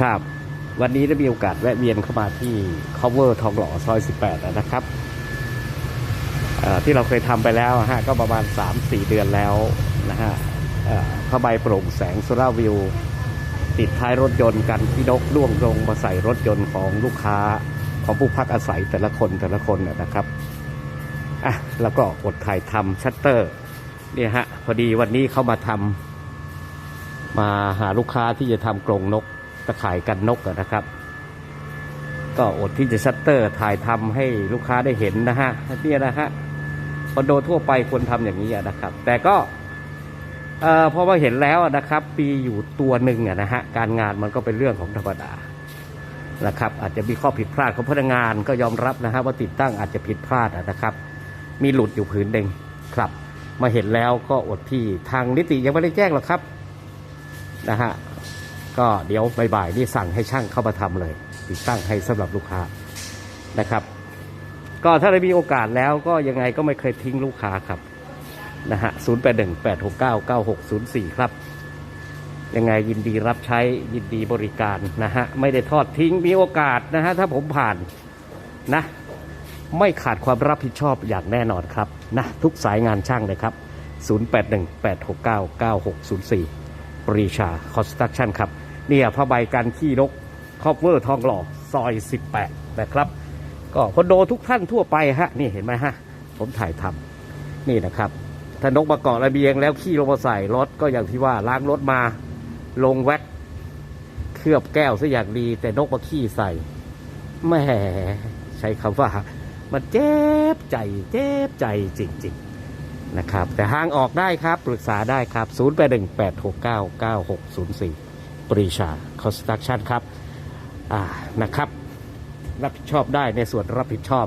ครับ วันนี้ได้มีโอกาสแวะเวียนเข้ามาที่ cover ทองหล่อซอย 18 นะครับที่เราเคยทำไปแล้วฮะก็ประมาณ 3-4 เดือนแล้วนะฮะผ้าใบโปร่งแสงโซลาวิว ติดท้ายรถยนต์กันที่นกล่วงลงมาใส่รถยนต์ของลูกค้าของผู้พักอาศัยแต่ละคนแต่ละคนนะนะครับอะแล้วก็อดถ่ายทำชัตเตอร์เนี่ยฮะพอดีวันนี้เข้ามาทำมาหาลูกค้าที่จะทำกรงนก ตะข่ายกันนกนะครับ ก็อดที่จะชัตเตอร์ถ่ายทำให้ลูกค้าได้เห็นนะฮะนี่นะฮะคอนโดทั่วไปควรทำอย่างนี้นะครับ แต่ก็เอ่อพอมาเห็นแล้วนะครับ ปีอยู่ตัวหนึ่งนะฮะการงานมันก็เป็นเรื่องของธรรมดานะครับ อาจจะมีข้อผิดพลาดของพนักงานก็ยอมรับนะฮะว่าติดตั้งอาจจะผิดพลาดนะครับ มีหลุดอยู่ผืนหนึ่งครับ มาเห็นแล้วก็อดที่ทางนิติยังไม่ได้แจ้งหรอกครับนะฮะ ก็เดี๋ยวบ่ายๆนี่สั่งให้ช่างเข้ามาทำเลย ติดตั้งให้สำหรับลูกค้านะครับ ก็ถ้าได้มีโอกาสแล้วก็ยังไงก็ไม่เคยทิ้งลูกค้าครับนะฮะ0 8 1 8 6 9 9 6 0 4ครับ ยังไงยินดีรับใช้ยินดีบริการนะฮะไม่ได้ทอดทิ้งมีโอกาสนะฮะถ้าผมผ่านนะไม่ขาดความรับผิดชอบอย่างแน่นอนครับนะทุกสายงานช่างเลยครับ 0 8 1 8 6 9 9 6 0 4 ปรีชาคอนสตรักชั่นครับ เนี่ยผ้าใบกันขี้นกคอปเวอร์ทองหล่อซอย 18 นะครับ ก็คอนโดทุกท่านทั่วไปฮะนี่เห็นไหมฮะ ผมถ่ายทำนี่นะครับถ้านกมาเกาะระเบียงแล้วขี้ลงมาใส่รถก็อย่างที่ว่าล้างรถมาลงแว็กเคลือบแก้วซะอย่างดี แต่นกมาขี้ใส่แหม่ใช้คำว่า มันเจ็บใจเจ็บใจจริงๆนะครับ แต่ห้างออกได้ครับ ปรึกษาได้ครับ 0 ปรีชาคอนสตรักชั่นครับนะครับรับผิดชอบได้ในส่วนรับผิดชอบ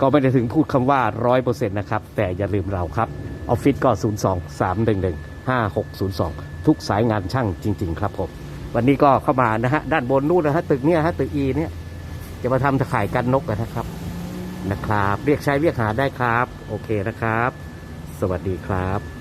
ก็ไม่ได้ถึงพูดคำว่าร้อยเปอร์เซ็นต์นะครับ แต่อย่าลืมเราครับ ออฟฟิศก็ 0 2 3 1 1 5 6 0 2 ทุกสายงานช่างจริง ๆ ครับผม วันนี้ก็เข้ามานะฮะ ด้านบนนู่นนะฮะ ตึกเนี้ยฮะ ตึกอีเนี่ย จะมาทำตะข่ายกันนกกันนะครับ นะครับ เรียกใช้เรียกหาได้ครับ โอเคนะครับ สวัสดีครับ